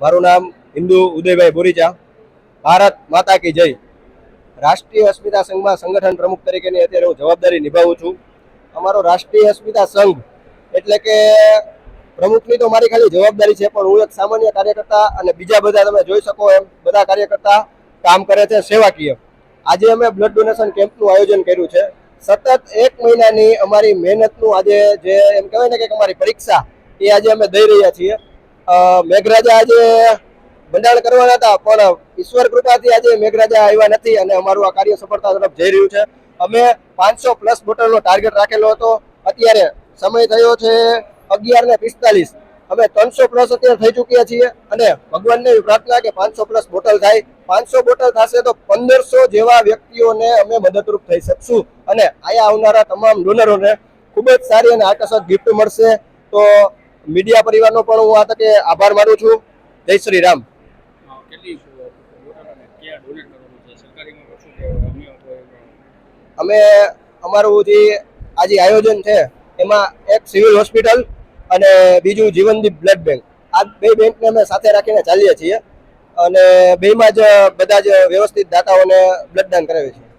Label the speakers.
Speaker 1: મારું નામ હિન્દુ ઉદયભાઈ બોરીચા. ભારત માતા કી જય. રાષ્ટ્રીય અસ્મિતા સંઘમાં સંગઠન પ્રમુખ તરીકેની અત્યારે હું જવાબદારી નિભાવું છું. અમારો રાષ્ટ્રીય અસ્મિતા સંઘ એટલે કે પ્રમુખની તો મારી ખાલી જવાબદારી છે, પણ હું એક સામાન્ય કાર્યકર્તા અને બીજા બધા તમે જોઈ શકો એમ, બધા કાર્યકર્તા કામ કરે છે સેવાકીય. આજે અમે બ્લડ ડોનેશન કેમ્પનું આયોજન કર્યું છે. સતત એક મહિનાની અમારી મહેનતનું આજે જે એમ કહેવાય ને કે અમારી પરીક્ષા એ આજે અમે દઈ રહ્યા છીએ. મેઘરાજા આજે બંધારણ કરવાના હતા, પણ ઈશ્વર કૃપાથી આજે મેઘરાજા આવ્યા નથી અને અમારું આ કાર્ય સફળતા તરફ જઈ રહ્યું છે. અમે પાંચસો પ્લસ બોટલનો ટાર્ગેટ રાખેલો હતો. અત્યારે સમય થયો છે અગિયાર ને પિસ્તાલીસ. અમે ત્રણસો પ્લસ અત્યારે થઈ ચૂક્યા છીએ અને ભગવાનને એવી પ્રાર્થના કે પાંચસો પ્લસ બોટલ થાય. પાંચસો બોટલ થશે તો પંદરસો જેવા વ્યક્તિઓને અમે મદદરૂપ થઈ શકશું અને આયા આવનારા તમામ ડોનરોને ખૂબ જ સારી અને આકર્ષક ગિફ્ટ મળશે. તો મીડિયા પરિવારનો પણ હું આ તકે આભાર માનું છું. જય શ્રી રામ. અમે અમારું જે આ જે આયોજન છે એમાં એક સિવિલ હોસ્પિટલ અને બીજું જીવનદીપ બ્લડ બેંક. આ બે બેંકને અમે સાથે રાખીને ચાલીએ છીએ અને બેમાં જ બધા જ વ્યવસ્થિત દાતાઓને બ્લડ કરાવીએ છીએ છે.